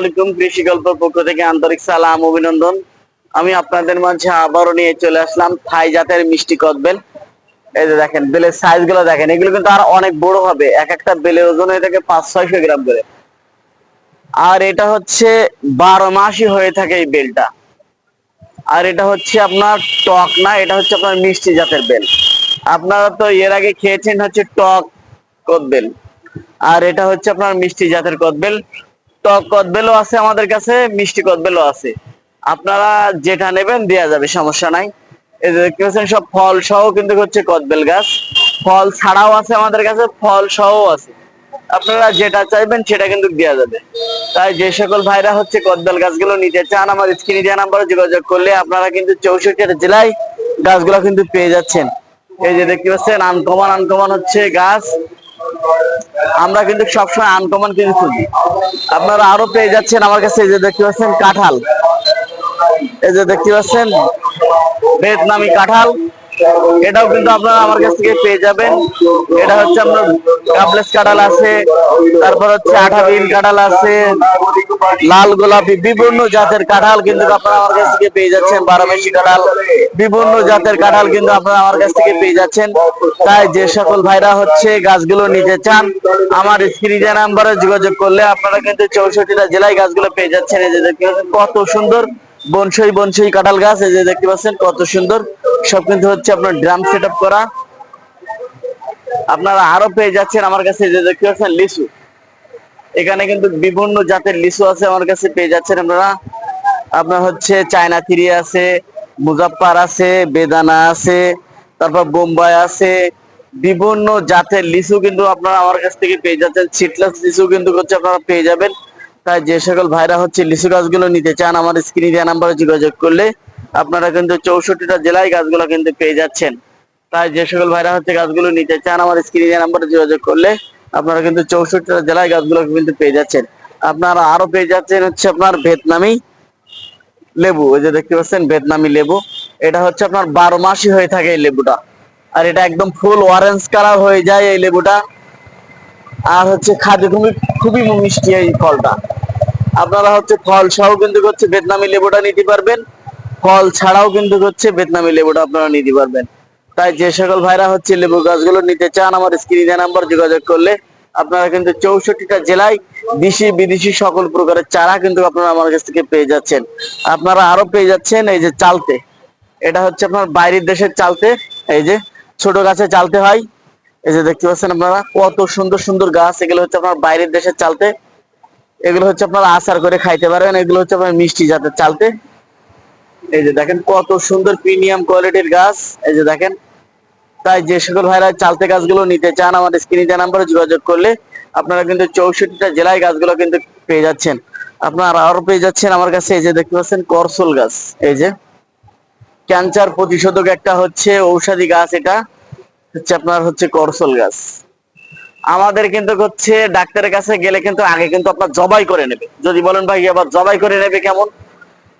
আলাইকুম কৃষি গল্পের পক্ষ থেকে আন্তরিক সালাম, অভিনন্দন। আমি আপনাদের মাঝে আবারও নিয়ে চলে আসলাম থাই জাতের মিষ্টি কদবেল এই যে দেখেন, বেলের সাইজগুলো দেখেন, এগুলো কিন্তু আর অনেক বড় হবে। এক একটা বেলের ওজন হয়ে থাকে পাঁচ, ছয়শো গ্রাম করে। আর এটা হচ্ছে বারো মাসই হয়ে থাকে এই বেলটা। আর এটা হচ্ছে আপনার টক না, এটা হচ্ছে আপনার মিষ্টি জাতের বেল। আপনারা তো এর আগে খেয়েছেন হচ্ছে টক কদবেল আর এটা হচ্ছে আপনার মিষ্টি জাতের কদবেল টক কদবেলও আছে আমাদের কাছে, মিষ্টি কদবেলও আছে। আপনারা যেটা নেবেন দেয়া যাবে, সমস্যা নাই। এই যে দেখতে সব ফল সহ কিন্তু হচ্ছে কদবেল গাছ। ফল ছাড়াও আছে আমাদের কাছে, ফল সহ আছে। আপনারা যেটা চাইবেন সেটা কিন্তু দেওয়া যাবে। তাই যে সকল ভাইরা হচ্ছে কদবেল গাছগুলো নিতে চান, আমার স্ক্রিনে দেওয়া নাম্বারে যোগাযোগ করলে আপনারা কিন্তু চৌষট্টি জেলায় গাছগুলো কিন্তু পেয়ে যাচ্ছেন। এই যে দেখতে পাচ্ছেন, আনকমান আনকমান হচ্ছে গাছ। আমরা কিন্তু সবসময় আনকমন কিনে খুঁজি। আপনারা আরও পেয়ে যাচ্ছেন আমার কাছে, এই যে দেখতে পাচ্ছেন কাঁঠাল। এই যে দেখতে পাচ্ছেন, ভিয়েতনামি কাঁঠাল। এটাও কিন্তু আপনারা আমার কাছ থেকে পেয়ে যাবেন। এটা হচ্ছে আপনার কাবলেস কাঁঠাল আছে, তারপর হচ্ছে আঠাবিন কাঁঠাল আছে, লাল গোলাপি বিভিন্ন জাতের কাঁঠাল কিন্তু আপনারা আমার কাছ থেকে পেয়ে যাচ্ছেন বারোমেশি কাঁঠাল। বিভিন্ন জাতের কাঁঠাল কিন্তু আপনারা আমার কাছ থেকে পেয়ে যাচ্ছেন। তাই যে সকল ভাইরা হচ্ছে গাছগুলো নিতে চান, আমার স্ক্রিনে নাম্বারে যোগাযোগ করলে আপনারা কিন্তু চৌষট্টিটা জেলায় গাছগুলো পেয়ে যাচ্ছেন। এই যে দেখতে পাচ্ছেন কত সুন্দর, বনসই বনসই কাঁঠাল গাছ, এই যে দেখতে পাচ্ছেন কত সুন্দর। সব কিন্তু হচ্ছে আপনার ড্রাম সেট আপ করা। আপনারা আরও পেয়ে যাচ্ছেন আমার কাছে যে দেখতে পাচ্ছেন লিচু এখানে কিন্তু বিভিন্ন জাতের লিচু আছে আমার কাছে পেয়ে যাচ্ছেন আপনারা। আপনার হচ্ছে চায়না থ্রি আছে, মুজাফফার আছে, বেদানা আছে, তারপর বোম্বাই আছে। বিভিন্ন জাতের লিচু কিন্তু আপনারা আমার কাছ থেকে পেয়ে যাচ্ছেন। সিটলেস লিচু কিন্তু হচ্ছে আপনারা পেয়ে যাবেন। তাই যে সকল ভাইরা হচ্ছে লিচু গাছগুলো নিতে চান, আমার স্ক্রিনে দেওয়া নাম্বারে যোগাযোগ করলে আপনারা কিন্তু চৌষট্টিটা জেলায় গাছগুলো কিন্তু পেয়ে যাচ্ছেন। তাই যে সকল ভাইরা হচ্ছে গাছগুলো নিতে চান, আমার স্ক্রিনে নাম্বারে যোগাযোগ করলে আপনারা কিন্তু চৌষট্টিটা জেলায় গাছগুলো কিন্তু পেয়ে যাচ্ছেন। আপনারা আরও পেয়ে যাচ্ছেন হচ্ছে আপনার ভেতনামি লেবু ওই যে দেখতে পাচ্ছেন ভিয়েতনামি লেবু। এটা হচ্ছে আপনার বারো মাসই হয়ে থাকে এই লেবুটা। আর এটা একদম ফুল অরেঞ্জ কালার হয়ে যায় এই লেবুটা। আর হচ্ছে খাদ্য খুবই খুবই মিষ্টি এই ফলটা। আপনারা হচ্ছে ফল সহ কিন্তু হচ্ছে ভিয়েতনামি লেবুটা নিতে পারবেন। ফল ছাড়াও কিন্তু হচ্ছে ভিয়েতনামি লেবুটা আপনারা নিতে পারবেন। তাই যে সকল ভাইরা হচ্ছে লেবু গাছগুলো নিতে চান, আমার স্ক্রিনে নাম্বার যোগাযোগ করলে আপনারা কিন্তু চৌষট্টিটা জেলায় দেশি, বিদেশি সকল প্রকারের চারা কিন্তু আপনারা আমার কাছ থেকে পেয়ে যাচ্ছেন। আপনারা আরও পেয়ে যাচ্ছেন এই যে চালতে। এটা হচ্ছে আপনার বাইরের দেশের চালতে। এই যে ছোট গাছে চালতে হয়। এই যে দেখতে পাচ্ছেন আপনারা, কত সুন্দর সুন্দর গাছ। এগুলো হচ্ছে আপনার বাইরের দেশের চালতে। এগুলো হচ্ছে আপনারা আচার করে খাইতে পারেন। এগুলো হচ্ছে আপনার মিষ্টি জাতের চালতে। এই যে দেখেন কত সুন্দর প্রিমিয়াম কোয়ালিটির গাছ। এই যে দেখেন, তাই যে সকল ভাইরা চালতে গাছগুলো নিতে চান, আমাদের স্ক্রিনে নাম্বারে যোগাযোগ করলে আপনারা কিন্তু চৌষট্টিটা জেলায় গাছগুলো কিন্তু পেয়ে যাচ্ছেন। আপনারা আরও পেয়ে যাচ্ছেন আমার কাছে, এই যে দেখতে পাচ্ছেন করসল গাছ। এই যে ক্যান্সার প্রতিষেধক একটা হচ্ছে ঔষধি গাছ এটা, হচ্ছে আপনার হচ্ছে করসল গাছ। আমাদের কিন্তু হচ্ছে ডাক্তারের কাছে গেলে কিন্তু আগে কিন্তু আপনার জবাই করে নেবে। যদি বলেন ভাই আবার জবাই করে নেবে কেমন?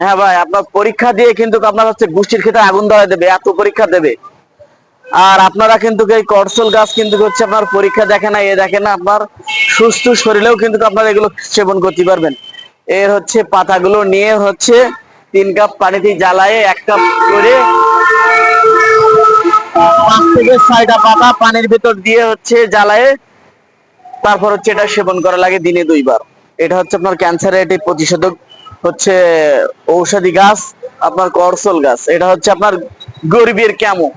হ্যাঁ ভাই, আপনার পরীক্ষা দিয়ে কিন্তু আপনার হচ্ছে গুষ্টির ক্ষেত্রে আগুন ধরে দেবে, এত পরীক্ষা দেবে। আর আপনারা কিন্তু এই করসল গাছ কিন্তু হচ্ছে আপনার পরীক্ষা দেখে না, এ দেখে না, আপনার সুস্থ শরীরেও কিন্তু আপনারা এগুলো সেবন করতে পারবেন। এর হচ্ছে পাতাগুলো নিয়ে হচ্ছে তিন কাপ পানিতে জ্বালায়ে এক কাপ করে পাঁচ থেকে ছয়টা পাতা পানির ভিতর দিয়ে হচ্ছে জ্বালায়ে তারপর হচ্ছে এটা সেবন করা লাগে দিনে দুইবার। এটা হচ্ছে আপনার ক্যান্সারের একটি প্রতিষেধক। হচ্ছে ঔষধি গাছ, আপনার করসল গাছ। এটা হচ্ছে আপনার গরিবের ক্যামো।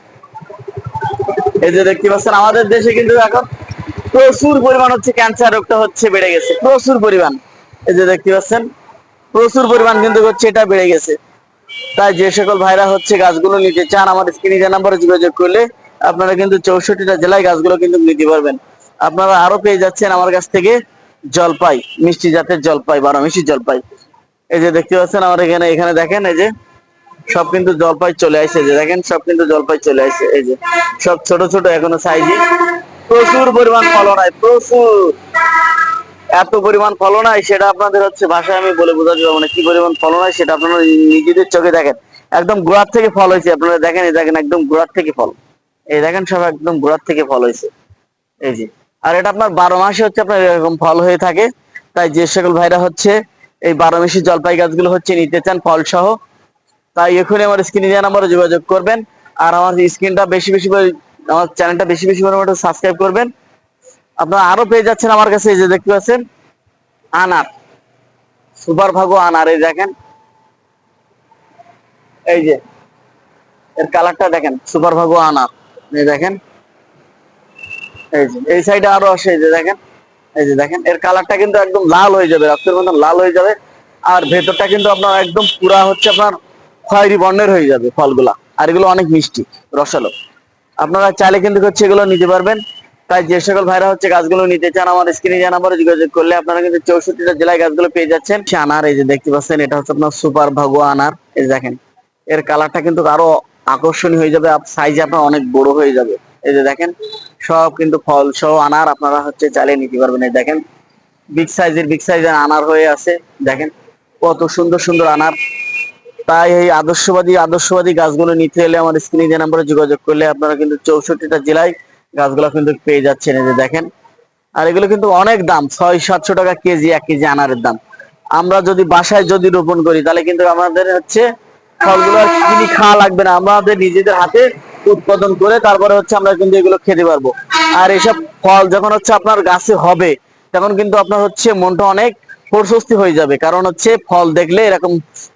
এই যে দেখতে পাচ্ছেন, আমাদের দেশে কিন্তু এখন প্রচুর পরিমাণ হচ্ছে ক্যান্সার রোগটা হচ্ছে বেড়ে গেছে, প্রচুর পরিমাণ। এই যে দেখতে পাচ্ছেন, প্রচুর পরিমাণ কিন্তু হচ্ছে এটা বেড়ে গেছে। তাই যে সকল ভাইরা হচ্ছে গাছগুলো নিতে চান আমার স্ক্রিনে যে নাম্বারে যোগাযোগ করলে আপনারা কিন্তু চৌষট্টিটা জেলায় গাছগুলো কিন্তু নিতে পারবেন। আপনারা আরও পেয়ে যাচ্ছেন আমার কাছ থেকে জলপাই, মিষ্টি জাতের জলপাই বারো মিষ্টি জলপাই। এই যে দেখতে পাচ্ছেন আমার এখানে এখানে দেখেন এই যে সব কিন্তু জলপাই চলে আসে যে দেখেন সব কিন্তু জলপাই চলে আসে এই যে সব ছোট ছোট এখনও সাইজে প্রচুর পরিমাণ ফলন হয়, প্রচুর। এত পরিমাণ ফলন হয়, সেটা আপনাদের হচ্ছে ভাষায় আমি বলে বোঝাতে পারব না। কি পরিমাণ ফলন হয়, সেটা আপনারা নিজেদের চোখে দেখেন। একদম গোড়ার থেকে ফল হয়েছে, আপনারা দেখেন, এই দেখেন একদম গোড়ার থেকে ফল। এই দেখেন সব একদম গোড়ার থেকে ফল হয়েছে, এই যে। আর এটা আপনার বারো মাসে হচ্ছে আপনার এরকম ফল হয়ে থাকে। তাই যে সকল ভাইরা হচ্ছে এই বারো মেশি জলপাই গাছগুলো হচ্ছে নিতে চান ফল সহ। তাই এখনই আমার স্ক্রিনে দেওয়া নাম্বারে যোগাযোগ করবেন। আর আমার স্ক্রিনটা বেশি বেশি করে, আমার চ্যানেলটা বেশি বেশি পরিমাণে সাবস্ক্রাইব করবেন। আপনারা আরও পেয়ে যাচ্ছেন আমার কাছে, এই যে দেখতে পাচ্ছেন, আনার। সুপার ভাগো আনার, এই দেখেন। এই যে, এর কালারটা দেখেন সুপার ভাগো আনার। এই দেখেন। এই যে, এই সাইডে আরও আসে, এই যে দেখেন। এই যে দেখেন, এর কালারটা কিন্তু একদম লাল হয়ে যাবে, রক্তের মতন লাল হয়ে যাবে। আর ভেতরটা কিন্তু আপনার একদম পুরা হচ্ছে আপনার খয়েরি বর্ণের হয়ে যাবে ফলগুলা। আর এগুলো অনেক মিষ্টি, রসালো। আপনারা চাইলে কিন্তু হচ্ছে এগুলো নিতে পারবেন। তাই যে সকল ভাইরা হচ্ছে গাছগুলো নিতে চান, আমার স্ক্রিনে যে নাম্বারে যোগাযোগ করলে আপনারা কিন্তু চৌষট্টিটা জেলায় গাছগুলো পেয়ে যাচ্ছেন। আনার, এই যে দেখতে পাচ্ছেন, এটা হচ্ছে আপনার সুপার ভাগো আনার। এই দেখেন, এর কালারটা কিন্তু আরও আকর্ষণীয় হয়ে যাবে সাইজ আপনার অনেক বড় হয়ে যাবে। এই যে দেখেন, সব কিন্তু ফল সহ আনার আপনারা হচ্ছে চালিয়ে নিতে পারবেন। এই দেখেন বিগ সাইজের বিগ সাইজের আনার হয়ে আছে। দেখেন, কত সুন্দর সুন্দর আনার। তাই এই আদর্শবাদী আদর্শবাদী গাছগুলো নিতে হলে আমার স্ক্রিনে যে নাম্বারে যোগাযোগ করলে আপনারা কিন্তু চৌষট্টিটা জেলায় গাছগুলো কিন্তু পেয়ে যাচ্ছেন। এই যে দেখেন, আর এগুলো কিন্তু অনেক দাম, ছয়, সাতশো টাকা কেজি, এক কেজি আনারের দাম। আমরা যদি বাসায় যদি রোপণ করি, তাহলে কিন্তু আমাদের হচ্ছে ফলগুলো কিনে খাওয়া লাগবে না। আমাদের নিজেদের হাতে উৎপাদন করে তারপরে হচ্ছে আমরা কিন্তু এগুলো খেতে পারব। আর এসব ফল যখন হচ্ছে আপনার গাছে হবে, তখন কিন্তু আপনার হচ্ছে মনটা অনেক প্রশস্তি হয়ে যাবে। কারণ হচ্ছে ফল দেখলে এরকম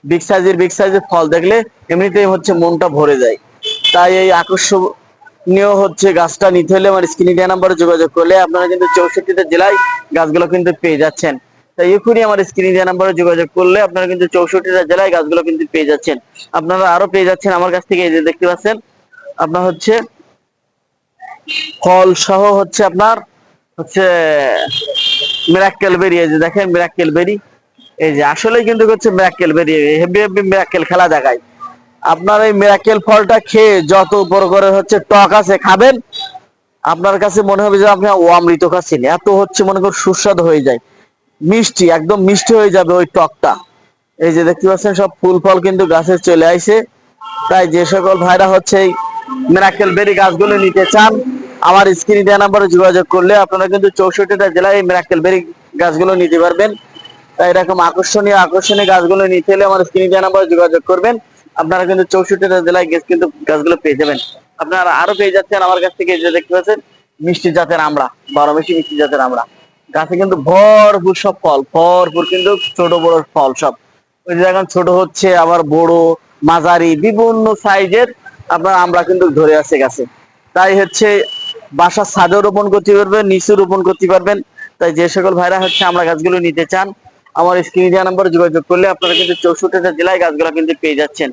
বিগ সাইজের বিগ সাইজের ফল দেখলে এমনিতেই হচ্ছে মনটা ভরে যায়। তাই এই আকর্ষণীয় হচ্ছে গাছটা নিতে হলে আমার স্ক্রিনে দেওয়া নাম্বারে যোগাযোগ করলে আপনারা কিন্তু চৌষট্টিটা জেলায় গাছগুলো কিন্তু পেয়ে যাচ্ছেন। তাই এখনই আমার স্ক্রিনে দেওয়া নাম্বারে যোগাযোগ করলে আপনারা কিন্তু চৌষট্টিটা জেলায় গাছগুলো কিন্তু পেয়ে যাচ্ছেন। আপনারা আরও পেয়ে যাচ্ছেন আমার কাছ থেকে এই যে দেখতে পাচ্ছেন আপনার হচ্ছে ফল সহ হচ্ছে আপনার হচ্ছে মিরাক্কেল বেরি এই যে দেখেন মিরাক্কেল বেরি এই যে আসলেই কিন্তু হচ্ছে miracle very heavy heavy miracle খেলা দেখায়। আপনার এই মিরাক্কেল ফলটা খেয়ে যত উপর করে হচ্ছে টক আছে খাবেন, আপনার কাছে মনে হবে যে আপনি ও অমৃত খাচ্ছেন। এত হচ্ছে মনে করুন সুস্বাদু হয়ে যায়। মিষ্টি, একদম মিষ্টি হয়ে যাবে ওই টকটা। এই যে দেখতে পাচ্ছেন সব ফুল ফল কিন্তু গাছে চলে আইছে। তাই যে সকল ভাইরা হচ্ছে এই মিরাক্কেল বেরি গাছগুলো নিতে চান, আমার স্ক্রিনে দেওয়া নাম্বারে যোগাযোগ করলে আপনারা কিন্তু চৌষট্টিটা জেলায় এই মিরাক্কেল বেরি গাছগুলো নিতে পারবেন। তাই এরকম আকর্ষণীয় আকর্ষণীয় গাছগুলো নিতে হলে আমার স্ক্রিনে দেওয়া নাম্বারে যোগাযোগ করবেন। আপনারা কিন্তু চৌষট্টিটা জেলায় গেছ কিন্তু গাছগুলো পেয়ে যাবেন। আপনারা আরও পেয়ে যাচ্ছেন আমার কাছ থেকে যে দেখতে পাচ্ছেন, মিষ্টি জাতের আমরা, বারো মিষ্টি মিষ্টি জাতের আমরা। গাছে কিন্তু ভরপুর সব ফল, ভরপুর কিন্তু ছোট বড় ফল সব। ওই যে এখন ছোট হচ্ছে আবার বড়, মাঝারি, বিভিন্ন সাইজের আপনার আমরা কিন্তু ধরে আছে গাছে। তাই হচ্ছে বাসার ছাদেও রোপণ করতে পারবেন, নিচে রোপণ করতে পারবেন। তাই যে সকল ভাইরা হচ্ছে আমরা গাছগুলো নিতে চান, আমার স্ক্রিনে দেওয়া নাম্বারে যোগাযোগ করলে আপনারা কিন্তু চৌষট্টিটা জেলায় গাছগুলো কিন্তু পেয়ে যাচ্ছেন।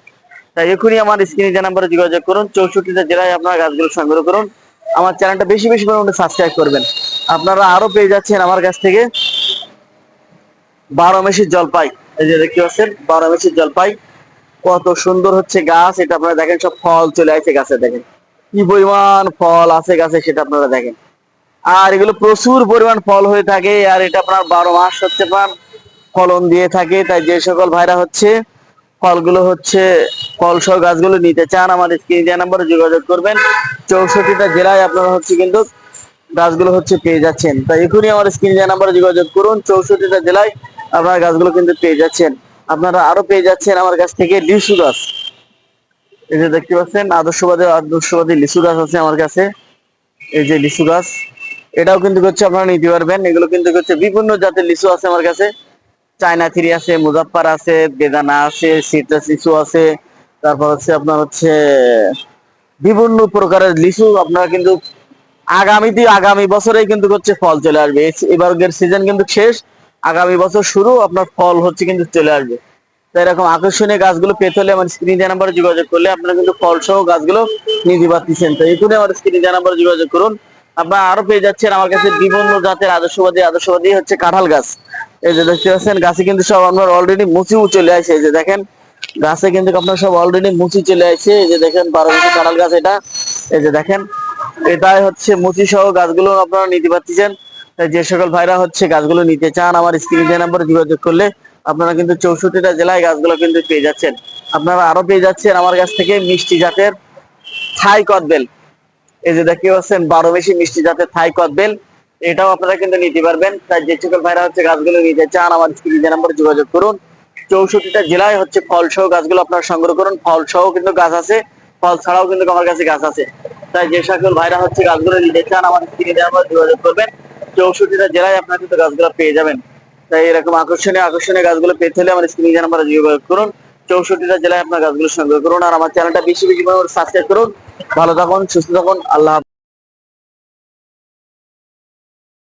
তাই এখনই আমার স্ক্রিনে দেওয়া নাম্বারে যোগাযোগ করুন, চৌষট্টিটা জেলায় আপনারা গাছগুলো সংগ্রহ করুন। আমার চ্যানেলটা বেশি বেশি পরিমাণে সাবস্ক্রাইব করবেন। আপনারা আরও পেয়ে যাচ্ছেন আমার কাছ থেকে বারো মেশির জলপাই। এই যে দেখতে পাচ্ছেন, বারো মেশির জলপাই। কত সুন্দর হচ্ছে গাছ, এটা আপনারা দেখেন, সব ফল চলে আসছে গাছে, দেখেন। কি পরিমাণ ফল আছে গাছে, সেটা আপনারা দেখেন। আর এগুলো প্রচুর পরিমাণ ফল হয়ে থাকে, আর এটা আপনার বারো মাস হচ্ছে আপনার ফলন দিয়ে থাকে, তাই যে সকল ভাইরা হচ্ছে, ফলগুলো হচ্ছে ফল সহ গাছগুলো নিতে চান আমার স্ক্রিন দেওয়া নাম্বারে যোগাযোগ করবেন। চৌষট্টিটা জেলায় আপনারা হচ্ছে কিন্তু গাছগুলো হচ্ছে পেয়ে যাচ্ছেন। তাই এখনই আমার স্ক্রিন দেওয়া নাম্বারে যোগাযোগ করুন, চৌষট্টিটা জেলায় আপনারা গাছগুলো কিন্তু পেয়ে যাচ্ছেন। আপনারা আরও পেয়ে যাচ্ছেন আমার কাছ থেকে লিচু গাছ। এই যে দেখতে পাচ্ছেন, আদর্শবাদী আদর্শবাদী লিচু গাছ আছে আমার কাছে। এই যে লিচু গাছ, এটাও কিন্তু হচ্ছে আপনারা নিতে পারবেন। এগুলো কিন্তু হচ্ছে বিভিন্ন জাতের লিচু আছে আমার কাছে। চায়না থ্রি আছে, মুজাফফর আছে, বেদানা আছে, সিট্রাস লিচু আছে। তারপর হচ্ছে আপনার হচ্ছে বিভিন্ন প্রকারের লিচু আপনারা কিন্তু আগামীতে আগামী বছরেই কিন্তু হচ্ছে ফল চলে আসবে। এবারের সিজন কিন্তু শেষ। আগামী বছর শুরু আপনার ফল হচ্ছে কিন্তু চলে আসবে। তো এরকম আকর্ষণীয় গাছগুলো পেতে হলে আমার স্ক্রিন দেওয়া নাম্বারে যোগাযোগ করলে আপনারা কিন্তু ফল সহ গাছগুলো নিতে পারতেছেন। তো এখনই আমার স্ক্রিন দেওয়া নাম্বারে যোগাযোগ করুন। আপনারা আরও পেয়ে যাচ্ছেন আমার কাছে বিভিন্ন জাতের আদর্শবাদী আদর্শবাদী হচ্ছে কাঁঠাল গাছ। এই যে দেখতে পাচ্ছেন, গাছে কিন্তু সব আপনার অলরেডি মুচিও চলে আসে। এই যে দেখেন, গাছে কিন্তু আপনার সব অলরেডি মুচি চলে আসছে এই যে দেখেন, বারো বছর কাঁঠাল গাছ এটা। এই যে দেখেন, এটাই হচ্ছে মুচি সহ গাছগুলো আপনারা নিতে পারতেছেন। তাই যে সকল ভাইরা হচ্ছে গাছগুলো নিতে চান, আমার স্ক্রিন যে নাম্বারে যোগাযোগ করলে আপনারা কিন্তু চৌষট্টিটা জেলায় গাছগুলো কিন্তু পেয়ে যাচ্ছেন। আপনারা আরও পেয়ে যাচ্ছেন আমার কাছ থেকে মিষ্টি জাতের থাই কদবেল এই যে দেখতে পাচ্ছেন, বারো বেশি মিষ্টি জাতের থাই কদবেল এটাও আপনারা কিন্তু নিতে পারবেন। তাই যে সকল ভাইরা হচ্ছে গাছগুলো নিতে চান, আমার স্ক্রিনে নাম্বার যোগাযোগ করুন। চৌষট্টিটা জেলায় হচ্ছে ফল সহ গাছগুলো আপনারা সংগ্রহ করুন। ফল সহ কিন্তু গাছ আছে, ফল ছাড়াও কিন্তু আমার কাছে গাছ আছে। তাই যে সকল ভাইরা হচ্ছে গাছগুলো নিতে চান, আমার স্ক্রিনে নাম্বার যোগাযোগ করবেন। চৌষট্টিটা জেলায় আপনার কিন্তু গাছগুলো পেয়ে যাবেন। তাই এরকম আকর্ষণীয় আকর্ষণীয় গাছগুলো পেতে হলে আমার স্ক্রিনে নাম্বার যোগাযোগ করুন। চৌষট্টিটা জেলায় আপনার গাছগুলো সংগ্রহ করুন। আর আমার চ্যানেলটা বেশি বেশি সাবস্ক্রাইব করুন। ভালো থাকুন, সুস্থ থাকুন। আল্লাহ।